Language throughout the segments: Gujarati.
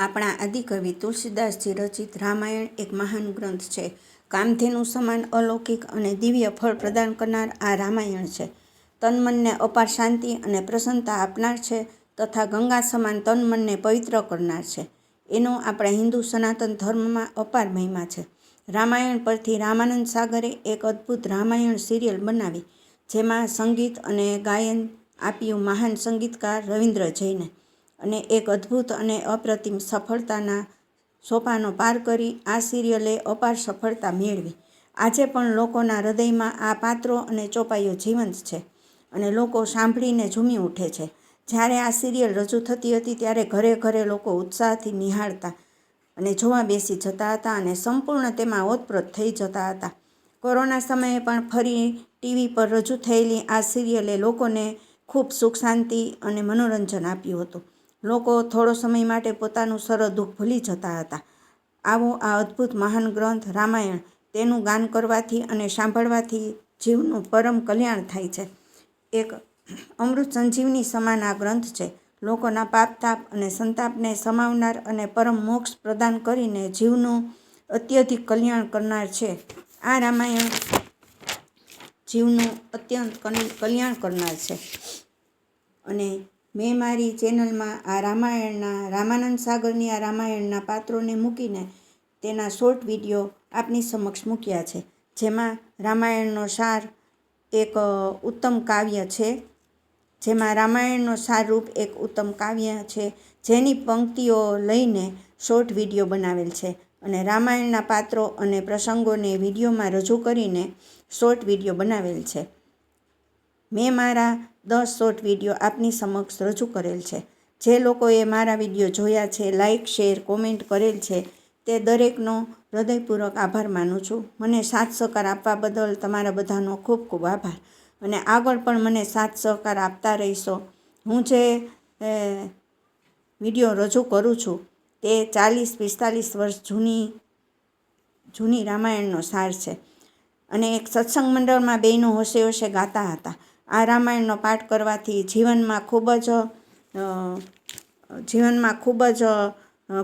આપણા આદિકવિ તુલસીદાસજી રચિત રામાયણ એક મહાન ગ્રંથ છે. કામધેનુ સમાન અલૌકિક અને દિવ્ય ફળ પ્રદાન કરનાર આ રામાયણ છે. તનમનને અપાર શાંતિ અને પ્રસન્નતા આપનાર છે તથા ગંગા સમાન તનમનને પવિત્ર કરનાર છે. એનો આપણા હિન્દુ સનાતન ધર્મમાં અપાર મહિમા છે. રામાયણ પરથી રામાનંદ સાગરે એક અદ્ભુત રામાયણ સિરિયલ બનાવી, જેમાં સંગીત અને ગાયન આપ્યું મહાન સંગીતકાર રવિન્દ્ર જૈને. અને એક અદ્ભુત અને અપ્રતિમ સફળતાના સોપાનો પાર કરી આ સિરિયલે અપાર સફળતા મેળવી. આજે પણ લોકોના હૃદયમાં આ પાત્રો અને ચોપાઈઓ જીવંત છે અને લોકો સાંભળીને ઝૂમી ઉઠે છે. જ્યારે આ સિરિયલ રજૂ થતી હતી ત્યારે ઘરે ઘરે લોકો ઉત્સાહથી નિહાળતા અને જોવા બેસી જતા હતા અને સંપૂર્ણ તેમાં ઓતપ્રોત થઈ જતા હતા. કોરોના સમયે પણ ફરી ટીવી પર રજૂ થયેલી આ સિરિયલે લોકોને ખૂબ સુખ શાંતિ અને મનોરંજન આપ્યું હતું. લોકો થોડો સમય માટે પોતાનું સરળ દુઃખ ભૂલી જતા હતા. આવો આ અદ્ભુત મહાન ગ્રંથ રામાયણ તેનું ગાન કરવાથી અને સાંભળવાથી જીવનું પરમ કલ્યાણ થાય છે. એક અમૃત સંજીવની સમાન આ ગ્રંથ છે. લોકોના પાપ તાપ અને સંતાપને સમાવનાર અને પરમ મોક્ષ પ્રદાન કરીને જીવનું અત્યધિક કલ્યાણ કરનાર છે. આ રામાયણ જીવનું અત્યંત કલ્યાણ કરનાર છે. અને મેં મારી ચેનલમાં આ રામાયણના, રામાનંદ સાગરની આ રામાયણના પાત્રોને મૂકીને તેના શોર્ટ વીડિયો આપની સમક્ષ મૂક્યા છે. જેમાં રામાયણનો સાર એક ઉત્તમ કાવ્ય છે. જેમાં રામાયણનો સારરૂપ એક ઉત્તમ કાવ્ય છે. જેની પંક્તિઓ લઈને શોર્ટ વીડિયો બનાવેલ છે. અને રામાયણના પાત્રો અને પ્રસંગોને વિડીયોમાં રજૂ કરીને શોર્ટ વીડિયો બનાવેલ છે. મેં મારા દસ શોર્ટ વીડિયો આપની સમક્ષ રજૂ કરેલ છે. જે લોકોએ મારા વીડિયો જોયા છે લાઇક શેર, કોમેન્ટ કરેલ છે, તે દરેકનો હૃદયપૂર્વક આભાર માનું છું. મને સાથ સહકાર આપવા બદલ તમારા બધાનો ખૂબ ખૂબ આભાર. અને આગળ પણ મને સાથ સહકાર આપતા રહીશો. હું જે વીડિયો રજૂ કરું છું, તે ચાલીસ પિસ્તાલીસ વર્ષ જૂની જૂની રામાયણનો સાર છે. અને એક સત્સંગ મંડળમાં બહેનો હોશે હોશે ગાતા હતા. આ રામાયણનો પાઠ કરવાથી જીવનમાં ખૂબ જ જીવનમાં ખૂબ જ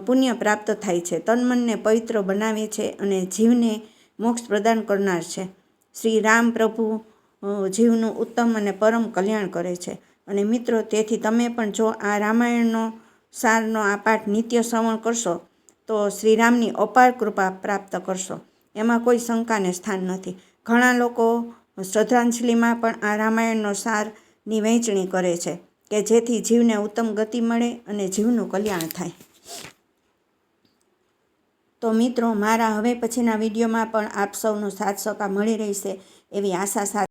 પુણ્ય પ્રાપ્ત થાય છે. તન મનને પવિત્ર બનાવે છે અને જીવને મોક્ષ પ્રદાન કરનાર છે. શ્રી રામ પ્રભુ જીવનું ઉત્તમ અને પરમ કલ્યાણ કરે છે. અને મિત્રો, તેથી તમે પણ જો આ રામાયણનો સારનો આ પાઠ નિત્ય શ્રવણ કરશો, તો શ્રીરામની અપાર કૃપા પ્રાપ્ત કરશો. એમાં કોઈ શંકાને સ્થાન નથી. ઘણા લોકો શ્રદ્ધાંજલિમાં પણ આ રામાયણનો સારની વહેંચણી કરે છે કે જેથી જીવને ઉત્તમ ગતિ મળે અને જીવનું કલ્યાણ થાય. તો મિત્રો, મારા હવે પછીના વિડીયોમાં પણ આપ સૌનો સાથ સહકાર મળી રહેશે એવી આશા સાથે